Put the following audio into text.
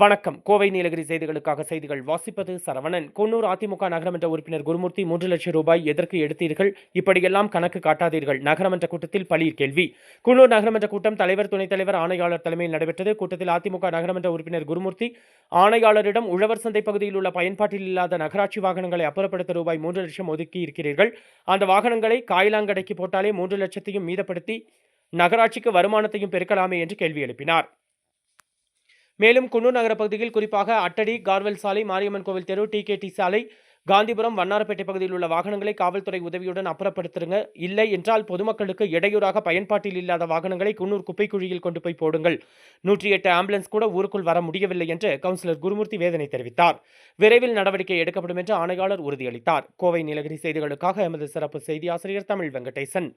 வணக்கம். கோவை நீலகிரி செய்திகளுக்காக செய்திகள் வாசிப்பது சரவணன். குன்னூர் அதிமுக நகரமன்ற உறுப்பினர் குருமூர்த்தி மூன்று லட்சம் ரூபாய் எதற்கு எடுத்தீர்கள்? இப்படியெல்லாம் கணக்கு காட்டாதீர்கள். நகரமன்ற கூட்டத்தில் பளீர் கேள்வி. குன்னூர் நகரமன்ற கூட்டம் தலைவர் துணைத் தலைவர் ஆணையாளர் தலைமையில் நடைபெற்றது. கூட்டத்தில் அதிமுக நகரமன்ற உறுப்பினர் குருமூர்த்தி ஆணையாளரிடம் உழவர் சந்தை பகுதியில் உள்ள பயன்பாட்டில் இல்லாத நகராட்சி வாகனங்களை அப்புறப்படுத்த ரூபாய் மூன்று லட்சம் ஒதுக்கி இருக்கிறீர்கள். அந்த வாகனங்களை காயிலாங்கடைக்கு போட்டாலே மூன்று லட்சத்தையும் மீதப்படுத்தி நகராட்சிக்கு வருமானத்தையும் பெருக்கலாமே என்று கேள்வி எழுப்பினார். மேலும் குன்னூர் நகர பகுதியில் குறிப்பாக அட்டடி கார்வெல் சாலை மாரியம்மன் கோவில் தெரு டிகேடி சாலை காந்திபுரம் வண்ணாரப்பேட்டை பகுதியில் உள்ள வாகனங்களை காவல்துறை உதவியுடன் அப்புறப்படுத்துங்க. இல்லை என்றால் பொதுமக்களுக்கு இடையூறாக பயன்பாட்டில் இல்லாத வாகனங்களை குன்னூர் குப்பைக்குழியில் கொண்டு போய் போடுங்கள். நூற்றி எட்டு ஆம்புலன்ஸ் கூட ஊருக்குள் வர முடியவில்லை என்று கவுன்சிலர் குருமூர்த்தி வேதனை தெரிவித்தார். விரைவில் நடவடிக்கை எடுக்கப்படும் என்று ஆணையாளர் உறுதியளித்தார். கோவை நீலகிரி செய்திகளுக்காக எமது சிறப்பு செய்தி ஆசிரியர் தமிழ் வெங்கடேசன்.